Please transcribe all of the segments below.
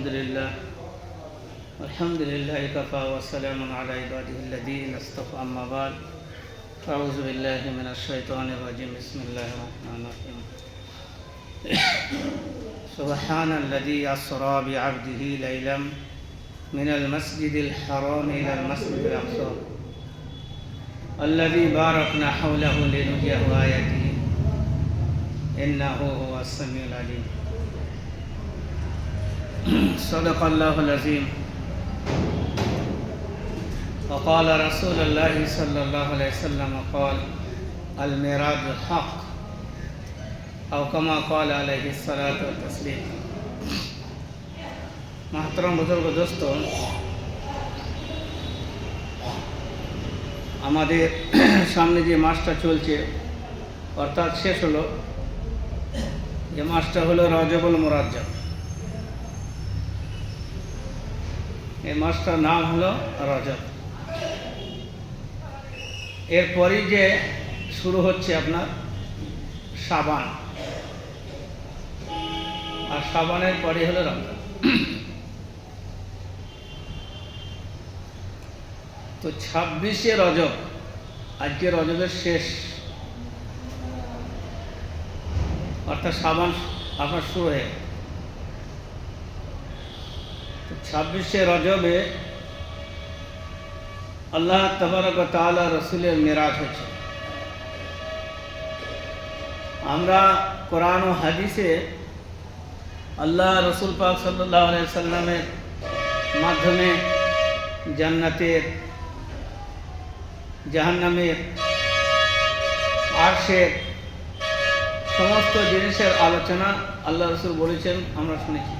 الحمد لله. الحمد لله كفى وسلام على عباده الذين اصطفى. أما بعد أعوذ بالله من الشيطان الرجيم. بسم الله الرحمن الرحيم. سبحان الذي أسرى بعبده ليلا من المسجد الحرام إلى المسجد الأقصى. الذي باركنا حوله لنريه آياته. إنه هو السميع العليم. صدق الله العظيم وقال رسول الله صلى الله عليه وسلم قال الميراث حق أو كما قال عليه الصلاة والتسليم محترم বুজুর্গ দোস্ত আমাদের সামনে যে মাসটা চলছে অর্থাৎ শেষ হলো যে মাসটা হলো রজবুল মোরাজ্জব এই মাসটার নাম হলো রজব এরপরই যে শুরু হচ্ছে আপনার সাবান। আর সাবানের পরে হলো রমজান। তো ছাব্বিশে রজব, আজকে রজবের শেষ। অর্থাৎ সাবান আপনার শুরু হয়ে গেল। ছাব্বিশে রজবে আল্লাহ তবরক তালা রসুলের মেরাজ হয়েছে। আমরা কোরআন ও হাদিসে আল্লাহ রসুল পাক সাল্লাহ সাল্লামের মাধ্যমে জান্নাতের, জাহান্নামের, আর্শের সমস্ত জিনিসের আলোচনা আল্লাহ রসুল বলেছেন, আমরা শুনেছি।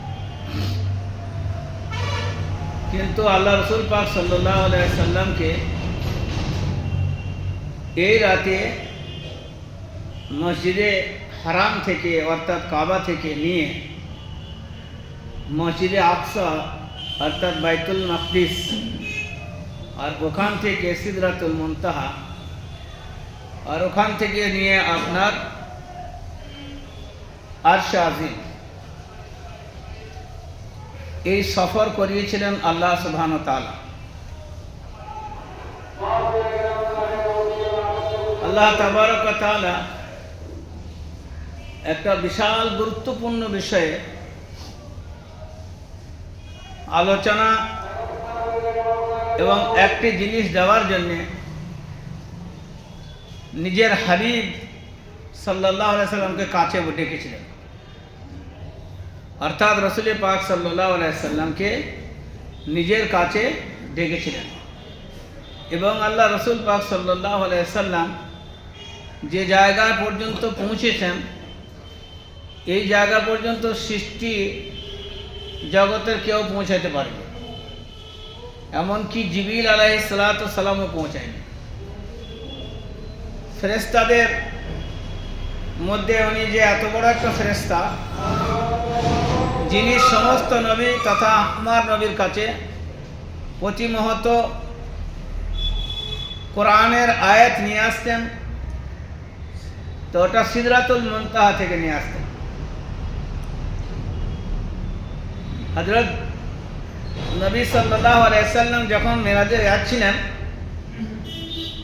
কিন্তু আল্লাহ রসুল পাক সাল্লাহ সাল্লামকে এই রাতে মসজিদে হারাম থেকে অর্থাৎ কাবা থেকে নিয়ে মসজিদে আকসা অর্থাৎ বাইতুল মকদিস আর ওখান থেকে সিদরাতুল মুনতাহা আর ওখান থেকে নিয়ে আপনার আরশা আজিম এই সফর করিয়েছিলেন আল্লাহ সুবহান তালা আল্লাহ তাবারক তালা একটা বিশাল গুরুত্বপূর্ণ বিষয়ে আলোচনা এবং একটি জিনিস দেওয়ার জন্যে নিজের হাবিব সাল্লাহ সাল্লামকে কাছে ডেকেছিলেন। অর্থাৎ রসুল পাক সাল্লাহ সাল্লামকে নিজের কাছে ডেকেছিলেন। এবং আল্লাহ রসুল পাক সাল্লাহ সাল্লাম যে জায়গা পর্যন্ত পৌঁছেছেন, এই জায়গা পর্যন্ত সৃষ্টি জগতের কেউ পৌঁছাতে পারবে এমনকি জিবিল আলাহ সালামও পৌঁছায়নি। ফেরেস্তাদের মধ্যে উনি যে এত বড় একটা ফেরেস্তা যিনি সমস্ত নবী তথা আমার নবীর কাছে প্রতিমহত কোরআনের আয়াত নিয়ে আসতেন, তো ওটা সিদরাতুল মন্তাহা থেকে নিয়ে আসতেন। হজরত নবী আলাইসাল্লাম যখন মেরাজে যাচ্ছিলেন,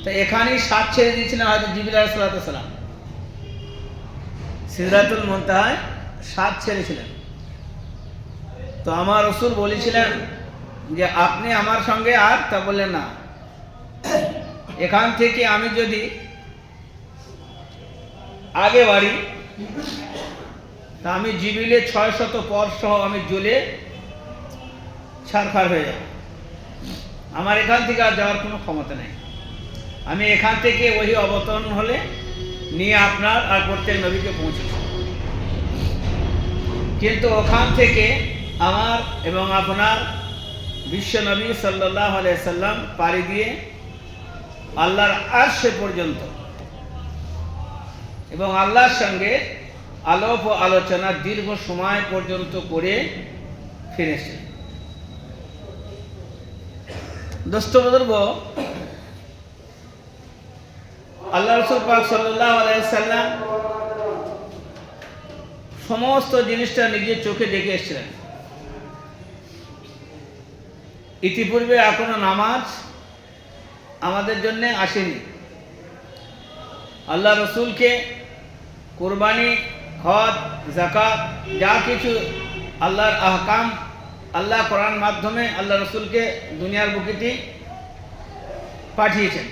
তো এখানেই সাত ছেড়ে দিয়েছিলেন হয়তো জিবিল আলাইসাল্লাম সিদরাতুল মন্তাহায় সাত ছেড়েছিলেন। তো আমার রসুল বলেছিলেন যে, আপনি আমার সঙ্গে আর তা বললেন না। এখান থেকে আমি যদি আগে বাড়ি, তা আমি জিবিলে ছয় শত পর সহ আমি জ্বলে ছাড়খাড় হয়ে যাব। আমার এখান থেকে আর যাওয়ার কোনো ক্ষমতা নেই। আমি এখান থেকে ওই অবতরণ হলে নিয়ে আপনার আর প্রত্যেক নবীকে পৌঁছেছি। কিন্তু ওখান থেকে আমার এবং আপনার বিশ্ব নবী সাল্লাহ সাল্লাম পাড়ি দিয়ে আল্লাহর আর্শে পর্যন্ত। এবং আল্লাহর সঙ্গে আলোপ আলোচনা দীর্ঘ সময় পর্যন্ত করে ফিরেছে। দোস্ত আল্লাহ সাল্লাম সমস্ত জিনিসটা নিজের চোখে দেখে এসেছিলেন। ইতিপূর্বে এখনও নামাজ আমাদের জন্য আসেনি। আল্লাহ রসুলকে কোরবানি, হজ জাকাত যা কিছু আল্লাহর আহকাম, আল্লাহ কোরআন মাধ্যমে আল্লাহ রসুলকে দুনিয়ার বুকিটি পাঠিয়েছেন।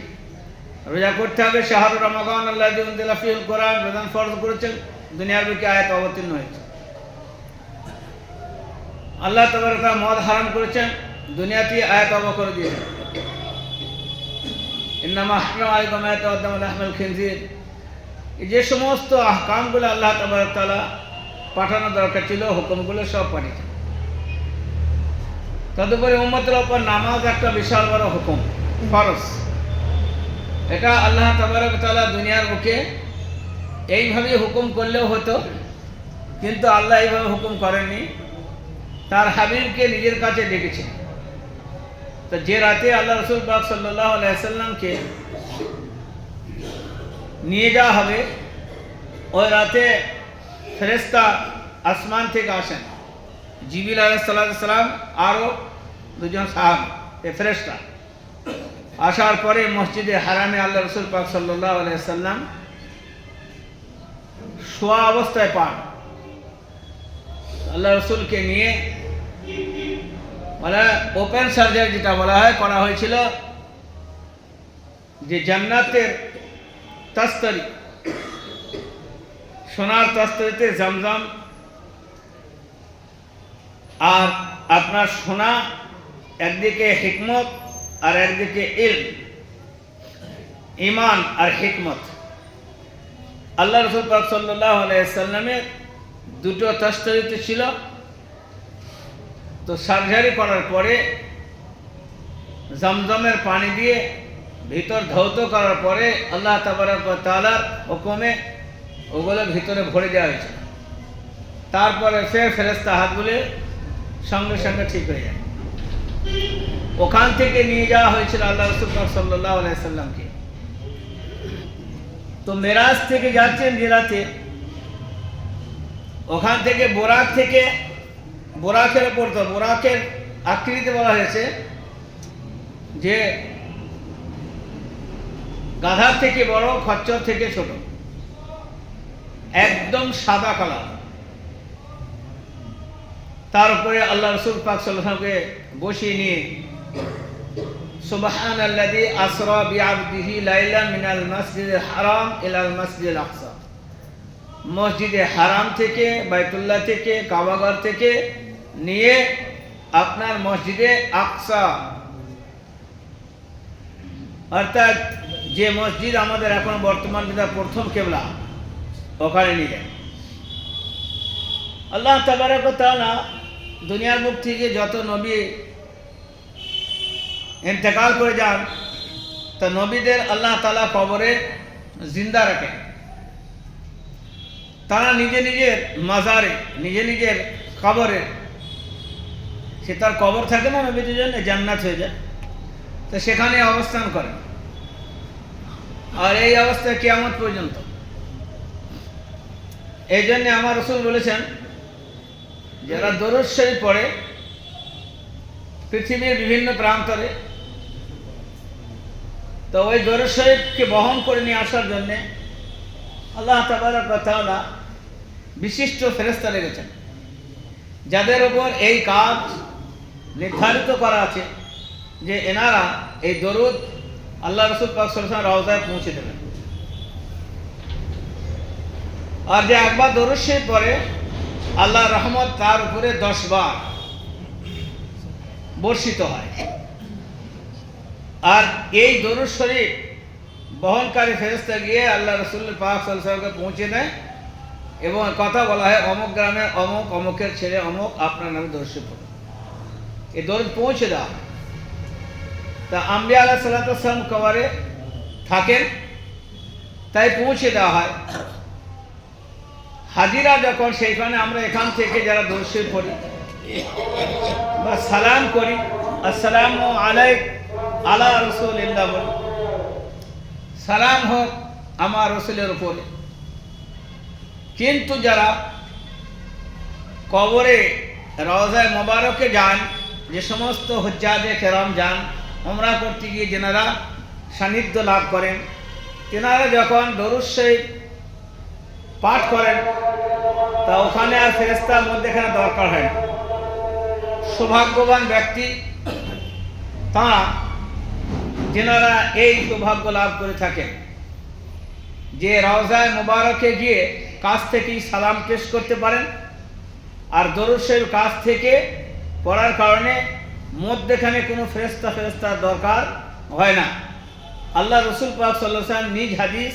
রোজা করতে হবে, শাহরুর রমাগান আল্লাহ দিলাফিউল কোরআন প্রধান ফরজ করেছেন, দুনিয়ার বুকে আয়াত অবতীর্ণ হয়েছে। আল্লাহ তবরকা মদ হারাম করেছেন দুনিয়াতে আয়াত অব করে দিয়েছেন ইন্নামা হারাম আলাইকুম আয়াত আহমেদ খিনজির। যে সমস্ত আহকামগুলো আল্লাহ তালা পাঠানো দরকার ছিল, হুকুমগুলো সব পাঠিয়েছেন। তদুপরি উম্মতের ওপর নামাজ একটা বিশাল বড় হুকুম, ফরজ। এটা আল্লাহ তবরক তালা দুনিয়ার বুকে এইভাবে হুকুম করলেও হতো, কিন্তু আল্লাহ এইভাবে হুকুম করেননি। তার হাবিবকে নিজের কাছে ডেকেছেন। তো যে রাতে আল্লাহ রসুল বাক সাল্লাহ আলাইসাল্লামকে নিয়ে যাওয়া হবে ওই রাতে ফেরেস্তা আসমান থেকে আসেন জিবিল আলাইসাল্লাম আরও দুজন সাহাব এ ফেরেস্তা আসার পরে মসজিদে হারামে আল্লাহ রসুল পাক সাল্লাহ আলাইসাল্লাম শোয়া অবস্থায় পান আল্লাহ রসুলকে নিয়ে মানে ওপেন সার্জারি যেটা বলা হয়, করা হয়েছিল যে জান্নাতের তস্তরি, সোনার তস্তরিতে জমজম, আর আপনার সোনা একদিকে হিকমত আর একদিকে ইল ইমান আর হিকমত। আল্লাহ রসুল পাক সাল্লাহ আলাইসাল্লামের দুটো তস্তরিতে ছিল। তো সার্জারি করার পরে জমজমের পানি দিয়ে ভিতর ধৌত করার পরে আল্লাহ তালার হুকুমে ওগুলো ভিতরে ভরে দেওয়া হয়েছে। তারপরে ফের ফেরেস্তা হাতগুলো সঙ্গে সঙ্গে ঠিক হয়ে যায়। ওখান থেকে নিয়ে যাওয়া হয়েছিল আল্লাহ রসুল সাল্লাহ আলাইসাল্লামকে তো মেরাজ থেকে যাচ্ছেন রাতে, ওখান থেকে বোরাক থেকে বোরাকের ওপর তো বোরাকের আকৃতি বলা হয়েছে যে গাধার থেকে বড়, খচ্চর থেকে ছোট। একদম সাদা কালার তার উপরে আল্লাহ রসুল পাক সাল্লামকে বসিয়ে নিয়ে সুবহান আল্লাদি আসরা বিআবদিহি লাইলা মিনাল মসজিদে হারাম ইলাল মসজিদ আকসা। মসজিদে হারাম থেকে, বাইতুল্লাহ থেকে কাবাগর থেকে নিয়ে আপনার মসজিদে আকসা। অর্থাৎ যে মসজিদ আমাদের এখন বর্তমান যেটা প্রথম কেবলা, ওখানে নিয়ে আল্লাহ তাবারক তাআলা দুনিয়ার মুখ থেকে যত নবী ইন্তেকাল করে যান, তা নবীদের আল্লাহ তালা কবরে জিন্দা রাখেন। তারা নিজে নিজের মাজারে, নিজে নিজের কবরে সে তার কবর থাকে না নবীদের জন্য জান্নাত হয়ে যায়। তো সেখানে অবস্থান করেন আর এই অবস্থা কেমন পর্যন্ত। এই জন্যে আমার রসুল বলেছেন, যারা দরদ শরীফ পড়ে, পৃথিবীর বিভিন্ন প্রান্তরে, তো ওই দরদ শরীফকে বহন করে নিয়ে আসার জন্যে আল্লাহ তাবারক তাআলা বিশিষ্ট ফেরেস্তা লেগেছেন যাদের ওপর এই কাজ নির্ধারিত করা আছে যে এনারা এই দরুদ আল্লাহ রসুল পাক সাল্লাল্লাহু রওজায় পৌঁছে দেবেন। আর যে একবার দরুদ শরীফ পরে আল্লাহ রহমত তার উপরে দশ বার বর্ষিত হয়। আর এই দরুদ শরীফ বহনকারী ফেরস্তা গিয়ে আল্লাহ রসুল পাক সাল্লামকে পৌঁছে দেয় এবং কথা বলা হয় অমুক গ্রামে অমুক অমুকের ছেলে অমুক আপনার নামে দর্শি পড়ে। দরুদ পৌঁছে দেওয়া হয় তা আম্বিয়া আল্লাহ সাল্লাম কবারে থাকেন, তাই পৌঁছে দেওয়া হয়। হাজিরা যখন সেইখানে আমরা এখান থেকে যারা দর্শী পড়ি বা সালাম করি, আসসালাম আলাইক আলা রসুল বলি, সালাম হোক আমার রসুলের উপরে। কিন্তু যারা কবরে রওজায় মোবারকে যান যে সমস্ত হজ্জাদে কেরাম যান ওমরা করতে গিয়ে যেনারা সান্নিধ্য লাভ করেন, তেনারা যখন শরীফ পাঠ করেন, তা ওখানে আর ফেরেস্তার মধ্যেখানে দরকার হয় সৌভাগ্যবান ব্যক্তি তাঁরা যেনারা এই সৌভাগ্য লাভ করে থাকেন। যে রওজায় মোবারকে গিয়ে কাছ থেকেই সালাম পেশ করতে পারেন, আর দরুশের কাছ থেকে পড়ার কারণে মধ্যেখানে কোনো ফেরেস্তা ফেরেস্তার দরকার হয় না। আল্লাহ রসুল পাক সাল্লাম নিজ হাদিস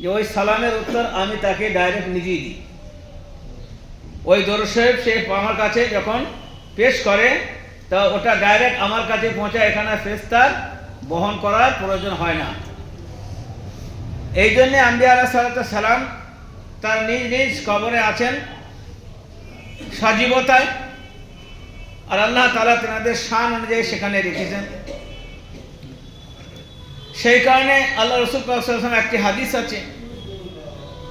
যে ওই সালামের উত্তর আমি তাকে ডাইরেক্ট নিজেই দিই। ওই দরুশের সে আমার কাছে যখন পেশ করে, তা ওটা ডাইরেক্ট আমার কাছে পৌঁছায়, এখানে ফেরেস্তার বহন করার প্রয়োজন হয় না। এই জন্যে আম্বিয়া আলাহ সালাম তার নিজ নিজ কবরে আছেন, সজীবতায়। আর আল্লাহ তালা তেনাদের শান অনুযায়ী সেখানে রেখেছেন। সেই কারণে আল্লাহ রসুল একটি হাদিস আছে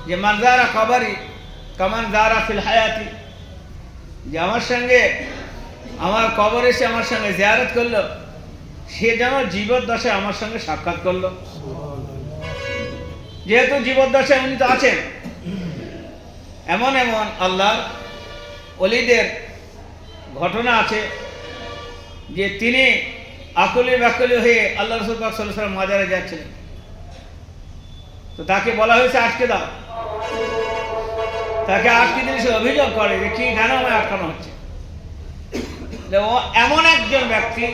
যে মানজারা কবারি, কামান জারা ফিল হায়াতি। যে, আমার সঙ্গে, আমার কবর এসে আমার সঙ্গে জিয়ারত করল। সে যেন জীবদ্দশায় আমার সঙ্গে সাক্ষাৎ করল। যেহেতু জীবদ্দশায় উনি তো আছেন, এমন এমন আল্লাহ অলিদের ঘটনা আছে যে তিনি আকুলি বাকুলি হয়ে আল্লাহ রসুল পাক সাল্লাম মাজারে যাচ্ছিলেন। তো তাকে বলা হয়েছে, আটকে দাও। তাকে আটকে দিলে সে অভিযোগ করে যে, কি কেন আমায় আটকানো হচ্ছে? ও এমন একজন ব্যক্তি,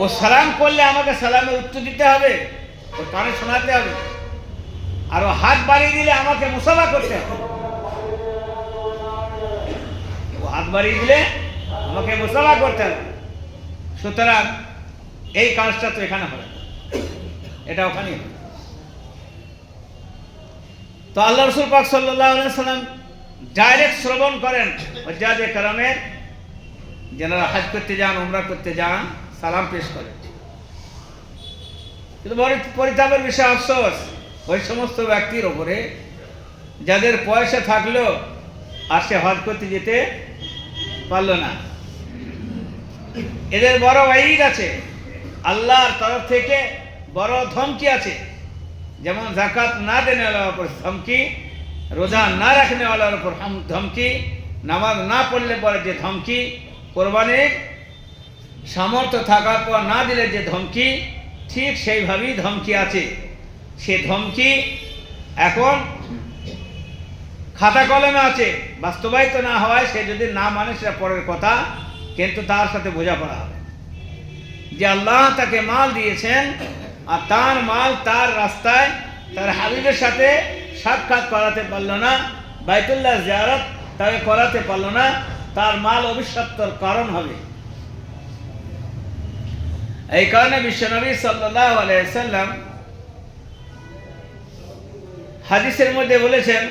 ও সালাম করলে আমাকে সালামের উত্তর দিতে হবে, ও কানে শোনাতে হবে, আর ও হাত বাড়িয়ে দিলে আমাকে মুসাফা করতে হবে ও হাত বাড়িয়ে দিলে আমাকে মুসাফা করতে হবে। সুতরাং এই কাজটা তো এখানে হবে এটা ওখানে তো আল্লাহ রসুল পাক সাল্লাহ সাল্লাম ডাইরেক্ট শ্রবণ করেন হজ্জাদে কারামের যেনারা হাজ করতে যান, উমরা করতে যান, সালাম পেশ করেন। কিন্তু পরিতাপের বিষয় আফসোস, ওই সমস্ত ব্যক্তির ওপরে যাদের পয়সা থাকল আর সে হজ করতে যেতে পারল না। এদের বড় ওয়াইদ আছে। আল্লাহর তরফ থেকে বড় ধমকি আছে। যেমন জাকাত না দেনে ওয়ালার উপর ধমকি, রোজা না রাখনে ওয়ালার উপর ধমকি, নামাজ না পড়লে পরে যে ধমকি, কোরবানির সামর্থ্য থাকার পর না দিলে যে ধমকি, ঠিক সেইভাবেই ধমকি আছে। সে ধমকি এখন খাতা কলমে আছে। বাস্তবায়িত না হওয়ায় সে যদি না মানে সেটা পরের কথা, কিন্তু তার সাথে বোঝাপড়া হবে। যে আল্লাহ তাকে মাল দিয়েছেন, আর তার মাল তার রাস্তায় তার হাবিবের সাথে সাক্ষাৎ করাতে পারল না, বাইতুল্লাহ জিয়ারত তাকে করাতে পারল না, তার মাল অভিশপ্তর কারণ হবে। এই কারণে বিশ্বনবী আলাইসাল্লাম হাদিসের মধ্যে বলেছেন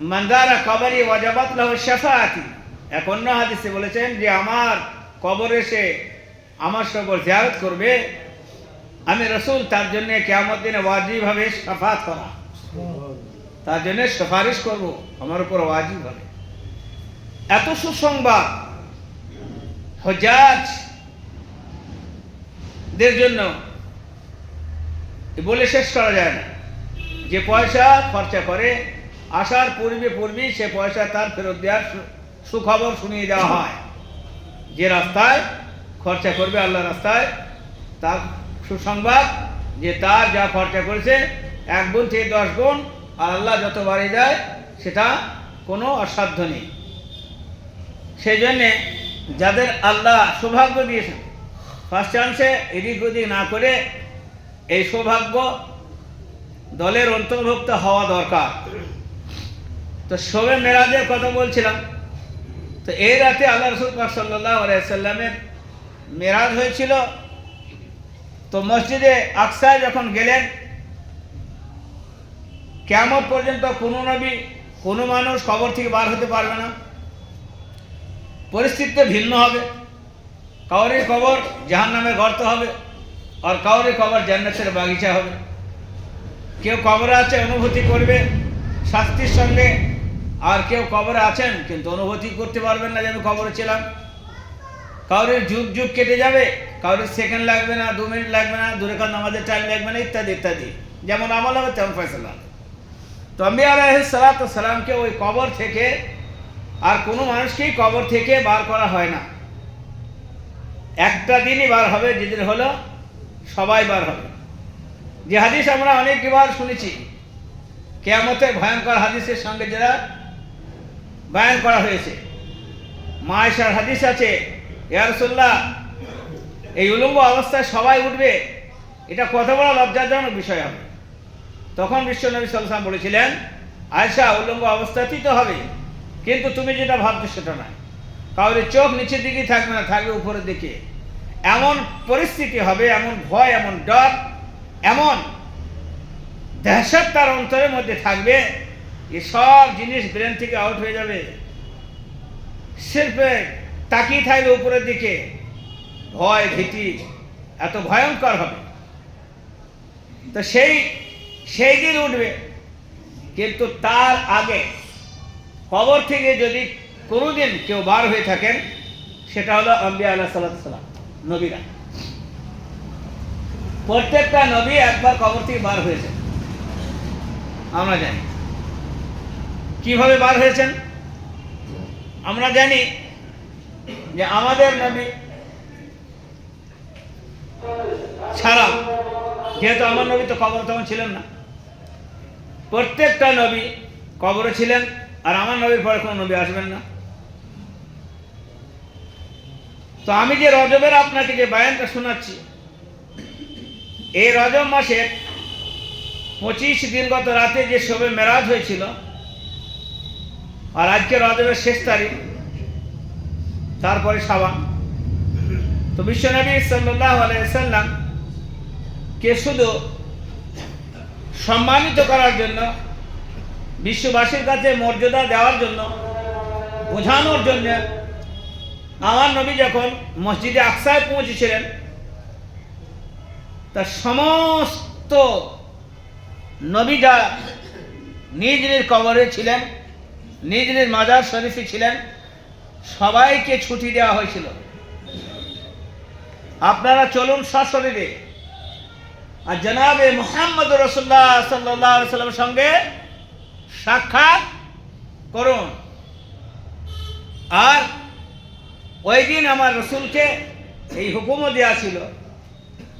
মান্দারা কবরি ওয়াজাবাত লাহ শাফাআতি। এক অন্য হাদিসে বলেছেন যে, আমার কবর এসে আমার সবর জিয়ারত করবে। আমি রসুল, তার জন্য কেয়ামত দিনে ওয়াজিব হবে সাফাত করা। তার জন্য সুপারিশ করব, আমার উপর ওয়াজিব হবে। এত সুসংবাদ হজাজ দের জন্য বলে শেষ করা যায় না। যে পয়সা খরচা করে আসার পূর্বে পূর্বেই সে পয়সা তার ফেরত দেওয়ার সুখবর শুনিয়ে দেওয়া হয়। যে রাস্তায় খরচা করবে আল্লাহ রাস্তায়, তার সুসংবাদ যে তার যা খরচা করেছে, এক গুণ থেকে দশ গুণ আর আল্লাহ যত বাড়িয়ে দেয়, সেটা কোনো অসাধ্য নেই। সেই জন্যে যাদের আল্লাহ সৌভাগ্য দিয়েছেন ফার্স্ট চান্সে এদিক ওদিক না করে এই সৌভাগ্য দলের অন্তর্ভুক্ত হওয়া দরকার। তো শোবে মেরাজের কথা বলছিলাম। তো এই রাতে আল্লাহ রসুল সাল্লাহ মেরাজ হয়েছিল। তো মসজিদে আকসায় যখন গেলেন কেমন পর্যন্ত কোনো নবী, কোনো মানুষ খবর থেকে বার হতে পারবে না। পরিস্থিতিতে ভিন্ন হবে। কাউরের খবর জাহান নামে গর্ত হবে আর কাউরের খবর জান্নাতের বাগিচা হবে। কেউ কবরে আছে, অনুভূতি করবে, শাস্তির সঙ্গে আর কেউ কবরে আছেন, কিন্তু অনুভূতি করতে পারবেন না যে আমি কবরে ছিলাম। কারোর যুগ যুগ কেটে যাবে কারোর সেকেন্ড লাগবে না, দু মিনিট লাগবে না, দূরে কার নামাজের টাইম লাগবে না, ইত্যাদি ইত্যাদি। যেমন আমল হবে তেমন ফয়সলা। তো আমি আলাইসালাত সালামকে ওই কবর থেকে আর কোনো মানুষকেই কবর থেকে বার করা হয় না। একটা দিনই বার হবে, যেদিন হলো সবাই বার হবে। যে হাদিস আমরা অনেকবার শুনেছি, কেয়ামতের ভয়ঙ্কর হাদিসের সঙ্গে যারা বয়ান করা হয়েছে। মায়েশার হাদিস আছে ইয়ারসুল্লাহ এই উলঙ্গ অবস্থায় সবাই উঠবে, এটা কত বড় লজ্জাজনক বিষয় হবে। তখন বিশ্বনবী সাল্লাম বলেছিলেন আয়সা উলঙ্গ অবস্থাতেই তো হবে, কিন্তু তুমি যেটা ভাবছ সেটা নয়। কাউরে চোখ নিচের দিকেই থাকবে না, থাকবে উপরের দিকে। এমন পরিস্থিতি হবে, এমন ভয়, এমন ডর, এমন দহশত তার অন্তরের মধ্যে থাকবে এ সব জিনিস ব্রেন থেকে আউট হয়ে যাবে। শিল্পে তাকিয়ে থাকবে উপরের দিকে ভয় ভীতি এত ভয়ঙ্কর হবে। তো সেই সেই দিন উঠবে। কিন্তু তার আগে কবর থেকে যদি কোনোদিন কেউ বার হয়ে থাকেন, সেটা হলো আম্বিয়া আল্লাহ সাল্লাম নবীরা। প্রত্যেকটা নবী একবার কবর থেকে বার হয়েছে। আমরা জানি। কীভাবে বার হয়েছেন? আমরা জানি যে আমাদের নবী ছাড়া, যেহেতু আমার নবী তো কবর তখন ছিলেন না। প্রত্যেকটা নবী কবরে ছিলেন, আর আমার নবীর পরে কোনো নবী আসবেন না। তো আমি যে রজবের আপনাকে যে বায়ানটা শোনাচ্ছি, এই রজব মাসের পঁচিশ দিন গত রাতে যে শবে মেরাজ হয়েছিল আর আজকে রজবের শেষ তারিখ, তারপরে সাবান। তো বিশ্বনবী সাল্লাহ আলাইসাল্লাম কে শুধু সম্মানিত করার জন্য, বিশ্ববাসীর কাছে মর্যাদা দেওয়ার জন্য বোঝানোর জন্য আমার নবী যখন মসজিদে আকসায় পৌঁছেছিলেন, তার সমস্ত নবীরা নিজ নিজ কবরে ছিলেন। নিজ নিজ মাজার শরীফে ছিলেন, সবাইকে ছুটি দেওয়া হয়েছিল। আপনারা চলুন সশরীরে। আর জনাবে মোহাম্মদ রসুল্লাহ সাল্লাহ সঙ্গে সাক্ষাৎ করুন। আর ওই দিন আমার রসুলকে এই হুকুমও দেওয়া ছিল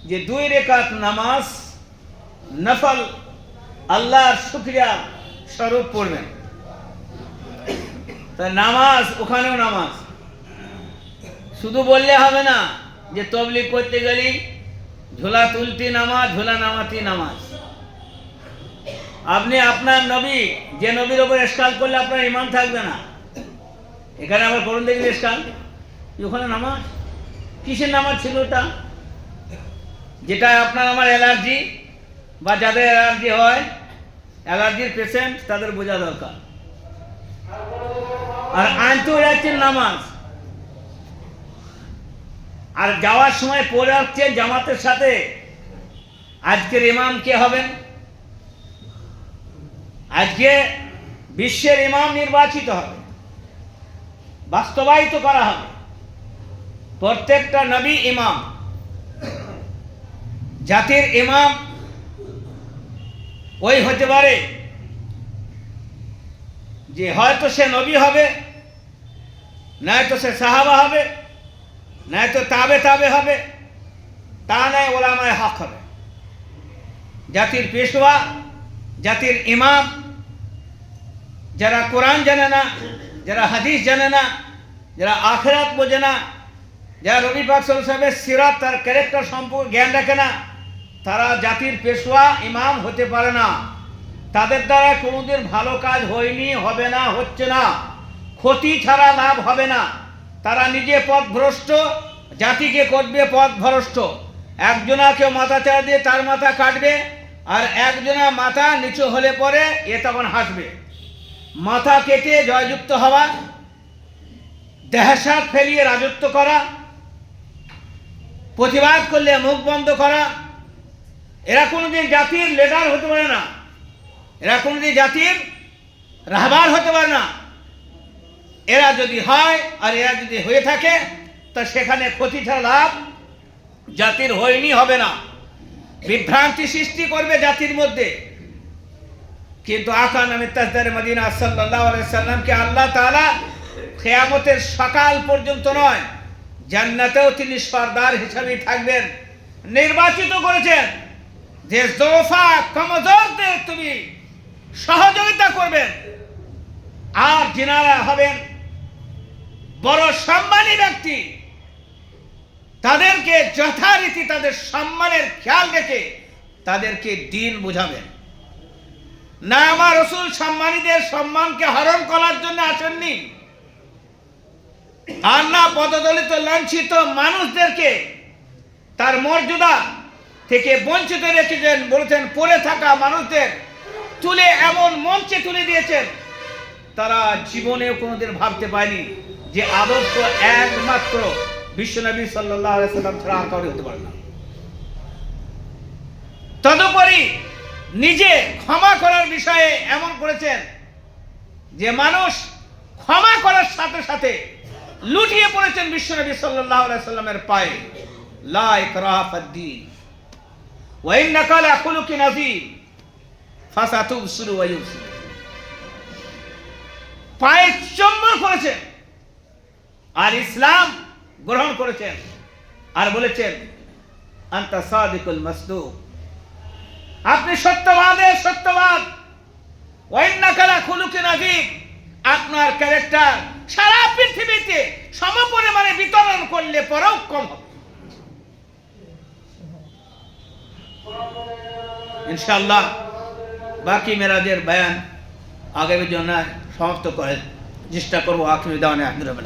যে দুই রেখাত নামাজ নফল আল্লাহর শুক্রিয়া স্বরূপ পড়বেন। তা নামাজ, ওখানেও নামাজ। শুধু বললে হবে না যে তবলিগ করতে গেলি, ঝোলা তুলতি নামাজ, ঝোলা নামাতি নামাজ। আপনি আপনার নবী, যে নবীর ওপর এসকাল করলে আপনার ইমান থাকবে না। এখানে আবার করুন দেখবি এসকাল ওখানে নামাজ? কিসের নামাজ ছিল ওটা? যেটা আপনার আমার অ্যালার্জি, বা যাদের অ্যালার্জি হয়, অ্যালার্জির পেশেন্ট, তাদের বোঝা দরকার। আর আনতে যাচ্ছেন নামাজ। আর যাওয়ার সময় পড়ে আসছেন জামাতের সাথে। আজকের ইমাম কে হবেন? আজকে বিশ্বের ইমাম নির্বাচিত হবে। বাস্তবায়িত করা হবে। প্রত্যেকটা নবী ইমাম। জাতির ইমাম ওই হতে পারে যে হয়তো সে নবী হবে নয়তো সে সাহাবা হবে নয়তো তাবে তাবে হবে, তা নয় ওলামায় হক হবে। জাতির পেশোয়া জাতির ইমাম, যারা কোরআন জানে না, যারা হাদিস জানে না, যারা আখেরাত বোঝে না, যারা রবি পাক সাহেবের সিরাত তার ক্যারেক্টার সম্পর্কে জ্ঞান রাখে না, তারা জাতির পেশোয়া ইমাম হতে পারে না। তাদের দ্বারা কোনোদিন ভালো কাজ হয়নি, হবে না, হচ্ছে না। ক্ষতি ছাড়া লাভ হবে না। তারা নিজে পথভ্রষ্ট, জাতিকে করবে পথভ্রষ্ট। একজনা কেউ মাথা চাড়া দিয়ে তার মাথা কাটবে, আর একজনা মাথা নিচু হলে পরে এ তখন হাসবে। মাথা কেটে জয়যুক্ত হওয়া দেহসাত ফেলিয়ে রাজত্ব করা, প্রতিবাদ করলে মুখ বন্ধ করা, এরা কোনোদিন জাতির লিডার হতে পারে না। এরা কোনোদিন জাতির রাহবার হতে পারে না। এরা যদি হয় আর এরা যদি হয়ে থাকে, তা সেখানে ক্ষতি ছাড়া লাভ জাতির হয়নি, হবে না। বিভ্রান্তি সৃষ্টি করবে জাতির মধ্যে। কিন্তু আকা নামে তাজদার মদিনা আলাইহি সাল্লামকে আল্লাহ তাআলা খেয়ামতের সকাল পর্যন্ত নয়, জান্নাতেও তিনি সর্দার হিসাবে থাকবেন। নির্বাচিত করেছেন। যে জোফা কমজোরদের তুমি সহযোগিতা করবেন। আর যিনারা হবেন বড় সম্মানী ব্যক্তি। তাদেরকে যথারীতি তাদের সম্মানের খেয়াল রেখে তাদেরকে দিন বুঝাবেন। না, আমার রসুল সম্মানীদের সম্মানকে হরণ করার জন্য আসেননি। আর না, পদদলিত লাঞ্ছিত মানুষদেরকে তার মর্যাদা থেকে বঞ্চিত রেখেছেন, বলেছেন, পড়ে থাকা মানুষদের তুলে এমন মঞ্চে তুলে দিয়েছেন, তারা জীবনেও কোনোদিন ভাবতে পায়নি যে আদর্শ একমাত্র বিশ্বনবী সাল্লাহ সাল্লাম ছাড়া আর কাউকে হতে পারে না। তদুপরি নিজে ক্ষমা করার বিষয়ে এমন করেছেন যে মানুষ ক্ষমা করার সাথে সাথে লুটিয়ে পড়েছেন বিশ্বনবী সাল্লাহ সাল্লামের পায়ে। লাই করাফদ্দিন ওয়াইন নাকালা খুলুকি নাজির ফাসাতুব শুরু ওয়াইব শুরু পায়ে চম্বর করেছেন। আর ইসলাম গ্রহণ করেছেন আর বলেছেন, আন্তা সাদিকুল মাসদুক। আপনি সত্যবাদের সত্যবাদ। ওয়াইন্নাকালা খুলুকে নাজিব আপনার ক্যারেক্টার সারা পৃথিবীতে সমপরিমাণে বিতরণ করলে পরেও কম হবে। ইনশাআল্লাহ বাকি মেরাজের বয়ান আগামী জন্য সমাপ্ত করে চেষ্টা করব। আখির দাওয়ানে আহমদুল্লাহ